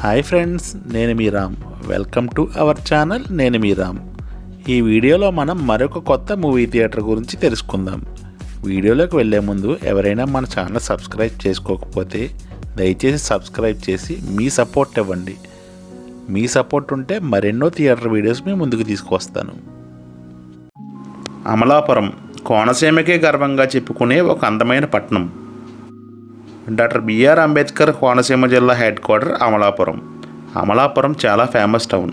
Hi friends నేను మీ Ram. Welcome to our channel నేను మీ రామ్. ఈ వీడియోలో మనం మరొక కొత్త మూవీ థియేటర్ గురించి తెలుసుకుందాం. వీడియోలోకి వెళ్ళే ముందు ఎవరైనా మన ఛానల్ సబ్స్క్రైబ్ చేసుకోకపోతే దయచేసి సబ్స్క్రైబ్ చేసి మీ సపోర్ట్ ఇవ్వండి. మీ సపోర్ట్ ఉంటే మరెన్నో థియేటర్ వీడియోస్ మీ ముందుకు తీసుకొస్తాను అమలాపురం కోనసీమకే గర్వంగా చెప్పుకునే ఒక అందమైన పట్టణం. డాక్టర్ బిఆర్ అంబేద్కర్ కోనసీమ జిల్లా హెడ్ క్వార్టర్ అమలాపురం. అమలాపురం చాలా ఫేమస్ టౌన్.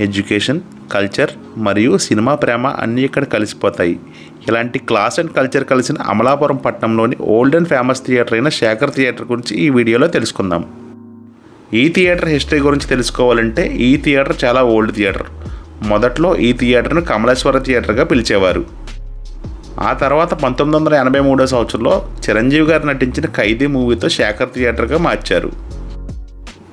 ఎడ్యుకేషన్ కల్చర్ మరియు సినిమా ప్రేమ అన్నీ ఇక్కడ కలిసిపోతాయి. ఇలాంటి క్లాస్ అండ్ కల్చర్ కలిసిన అమలాపురం పట్టణంలోని ఓల్డ్ అండ్ ఫేమస్ థియేటర్ అయిన శేఖర్ థియేటర్ గురించి ఈ వీడియోలో తెలుసుకుందాం. ఈ థియేటర్ హిస్టరీ గురించి తెలుసుకోవాలంటే ఈ థియేటర్ చాలా ఓల్డ్ థియేటర్. మొదట్లో ఈ థియేటర్ను కమలేశ్వర థియేటర్గా పిలిచేవారు. ఆ తర్వాత పంతొమ్మిది వందల ఎనభై మూడో సంవత్సరంలో చిరంజీవి గారు నటించిన ఖైదీ మూవీతో శేఖర్ థియేటర్గా మార్చారు.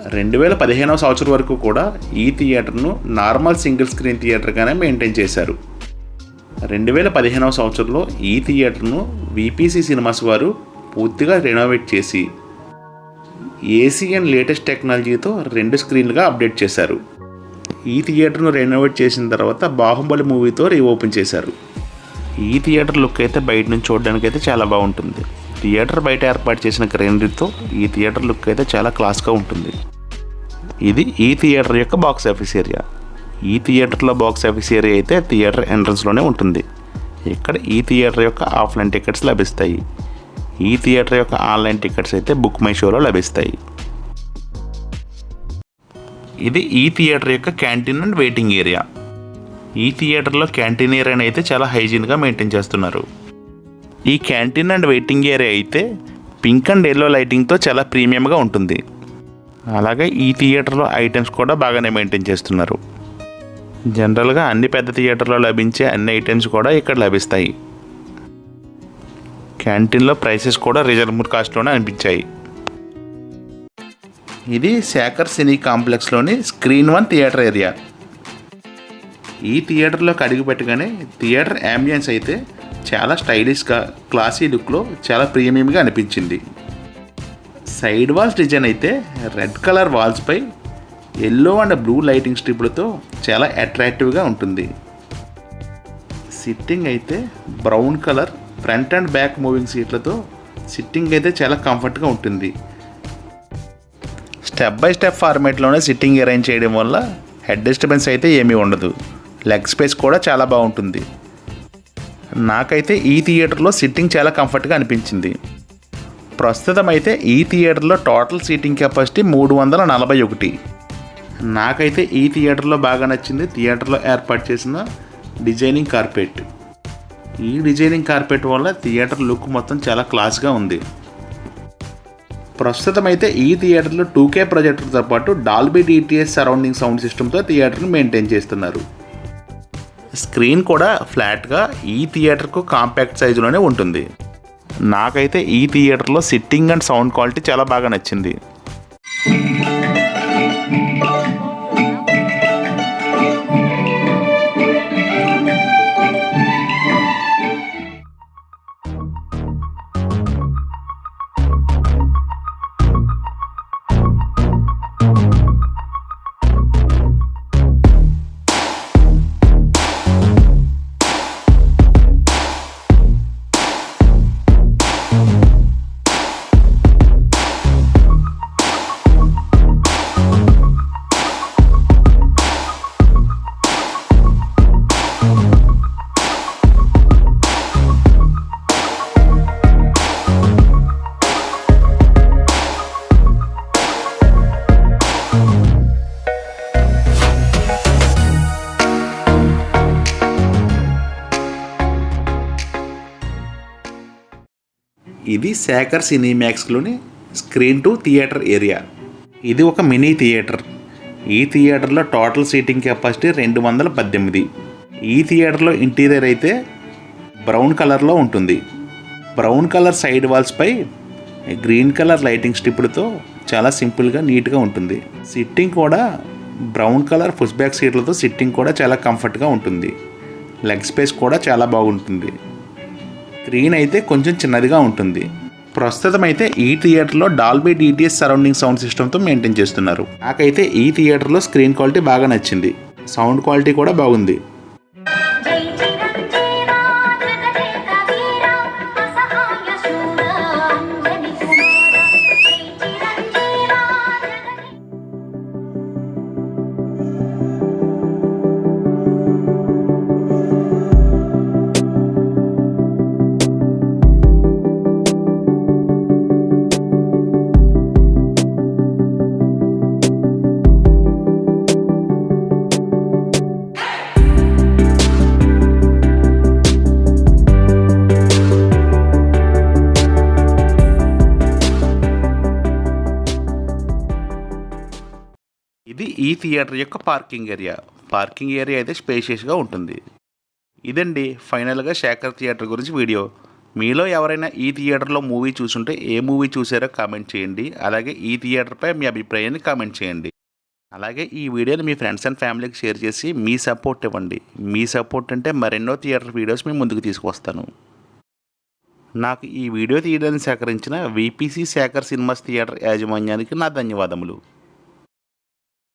రెండు వేల పదిహేనవ సంవత్సరం వరకు కూడా ఈ థియేటర్ను నార్మల్ సింగిల్ స్క్రీన్ థియేటర్గానే మెయింటైన్ చేశారు. రెండు వేల పదిహేనవ సంవత్సరంలో ఈ థియేటర్ను విపిసి సినిమాస్ వారు పూర్తిగా రెనోవేట్ చేసి ఏసీ అండ్ లేటెస్ట్ టెక్నాలజీతో రెండు స్క్రీన్లుగా అప్డేట్ చేశారు. ఈ థియేటర్ను రెనోవేట్ చేసిన తర్వాత బాహుబలి మూవీతో రీఓపెన్ చేశారు. ఈ థియేటర్ లుక్ అయితే బయట నుంచి చూడడానికి అయితే చాలా బాగుంటుంది. థియేటర్ బయట ఏర్పాటు చేసిన గ్రీనరీతో ఈ థియేటర్ లుక్ అయితే చాలా క్లాస్గా ఉంటుంది. ఇది ఈ థియేటర్ యొక్క బాక్స్ ఆఫీస్ ఏరియా ఈ థియేటర్లో బాక్స్ ఆఫీస్ ఏరియా అయితే థియేటర్ ఎంట్రన్స్లోనే ఉంటుంది. ఇక్కడ ఈ థియేటర్ యొక్క ఆఫ్లైన్ టికెట్స్ లభిస్తాయి. ఈ థియేటర్ యొక్క ఆన్లైన్ టికెట్స్ అయితే బుక్ మై షోలో లభిస్తాయి. ఇది ఈ థియేటర్ యొక్క క్యాంటీన్ అండ్ వెయిటింగ్ ఏరియా ఈ థియేటర్లో క్యాంటీన్ ఏరియాని అయితే చాలా హైజీన్గా మెయింటైన్ చేస్తున్నారు. ఈ క్యాంటీన్ అండ్ వెయిటింగ్ ఏరియా అయితే పింక్ అండ్ ఎల్లో లైటింగ్తో చాలా ప్రీమియంగా ఉంటుంది. అలాగే ఈ థియేటర్లో ఐటమ్స్ కూడా బాగానే మెయింటైన్ చేస్తున్నారు. జనరల్గా అన్ని పెద్ద థియేటర్లో లభించే అన్ని ఐటమ్స్ కూడా ఇక్కడ లభిస్తాయి. క్యాంటీన్లో ప్రైసెస్ కూడా రీజనబుల్ కాస్ట్లోనే అనిపించాయి. ఇది శేఖర్ సినీ కాంప్లెక్స్లోని స్క్రీన్ వన్ థియేటర్ ఏరియా. ఈ థియేటర్లోకి అడుగు పెట్టగానే థియేటర్ యాంబియన్స్ అయితే చాలా స్టైలిష్గా క్లాసీ లుక్లో చాలా ప్రీమియంగా అనిపించింది. సైడ్ వాల్స్ డిజైన్ అయితే రెడ్ కలర్ వాల్స్పై ఎల్లో అండ్ బ్లూ లైటింగ్ స్ట్రిప్లతో చాలా అట్రాక్టివ్గా ఉంటుంది. సిట్టింగ్ అయితే brown colour front and back moving సీట్లతో సిట్టింగ్ అయితే చాలా కంఫర్ట్గా ఉంటుంది. స్టెప్ బై స్టెప్ ఫార్మేట్లోనే సిట్టింగ్ అరేంజ్ చేయడం వల్ల హెడ్ డిస్టర్బెన్స్ అయితే ఏమీ ఉండదు. లెగ్ స్పేస్ కూడా చాలా బాగుంటుంది. నాకైతే ఈ థియేటర్లో సిట్టింగ్ చాలా కంఫర్ట్గా అనిపించింది. ప్రస్తుతం అయితే ఈ థియేటర్లో టోటల్ సీటింగ్ కెపాసిటీ మూడు వందల నలభై ఒకటి. నాకైతే ఈ థియేటర్లో బాగా నచ్చింది థియేటర్లో ఏర్పాటు చేసిన డిజైనింగ్ కార్పెట్. ఈ డిజైనింగ్ కార్పెట్ వల్ల థియేటర్ లుక్ మొత్తం చాలా క్లాస్గా ఉంది. ప్రస్తుతం అయితే ఈ థియేటర్లో టూకే ప్రొజెక్టర్తో పాటు డాల్బీ డిటిఎస్ సరౌండింగ్ సౌండ్ సిస్టమ్తో థియేటర్ను మెయింటైన్ చేస్తున్నారు. స్క్రీన్ కూడా ఫ్లాట్గా ఈ థియేటర్కు కాంపాక్ట్ సైజులోనే ఉంటుంది. నాకైతే ఈ థియేటర్లో సిట్టింగ్ అండ్ సౌండ్ క్వాలిటీ చాలా బాగా నచ్చింది. ఇది శేఖర్ సినీమాక్స్లోని స్క్రీన్ టు థియేటర్ ఏరియా. ఇది ఒక మినీ థియేటర్. ఈ థియేటర్లో టోటల్ సీటింగ్ కెపాసిటీ రెండు వందల పద్దెనిమిది. ఈ థియేటర్లో ఇంటీరియర్ అయితే బ్రౌన్ కలర్లో ఉంటుంది. బ్రౌన్ కలర్ సైడ్ వాల్స్పై గ్రీన్ కలర్ లైటింగ్ స్ట్రిప్లతో చాలా సింపుల్గా నీట్గా ఉంటుంది. సిట్టింగ్ కూడా బ్రౌన్ కలర్ పుష్ బ్యాక్ సీట్లతో సిట్టింగ్ కూడా చాలా కంఫర్ట్గా ఉంటుంది. లెగ్ స్పేస్ కూడా చాలా బాగుంటుంది. స్క్రీన్ అయితే కొంచెం చిన్నదిగా ఉంటుంది. ప్రస్తుతం అయితే ఈ థియేటర్లో డాల్బీ డిటిఎస్ సరౌండింగ్ సౌండ్ సిస్టమ్తో మెయింటైన్ చేస్తున్నారు. నాకైతే ఈ థియేటర్లో స్క్రీన్ క్వాలిటీ బాగా నచ్చింది. సౌండ్ క్వాలిటీ కూడా బాగుంది. ఈ థియేటర్ యొక్క పార్కింగ్ ఏరియా. పార్కింగ్ ఏరియా అయితే స్పేషియస్గా ఉంటుంది. ఇదండి ఫైనల్గా శేఖర్ థియేటర్ గురించి వీడియో. మీలో ఎవరైనా ఈ థియేటర్లో మూవీ చూసుంటే ఏ మూవీ చూసారో కామెంట్ చేయండి. అలాగే ఈ థియేటర్పై మీ అభిప్రాయాన్ని కామెంట్ చేయండి. అలాగే ఈ వీడియోని మీ ఫ్రెండ్స్ అండ్ ఫ్యామిలీకి షేర్ చేసి మీ సపోర్ట్ ఇవ్వండి. మీ సపోర్ట్ అంటే మరెన్నో థియేటర్ వీడియోస్ మీ ముందుకు తీసుకొస్తాను నాకు ఈ వీడియో తీయడానికి సేకరించిన విపిసి శేఖర్ సినిమాస్ థియేటర్ యాజమాన్యానికి నా ధన్యవాదములు.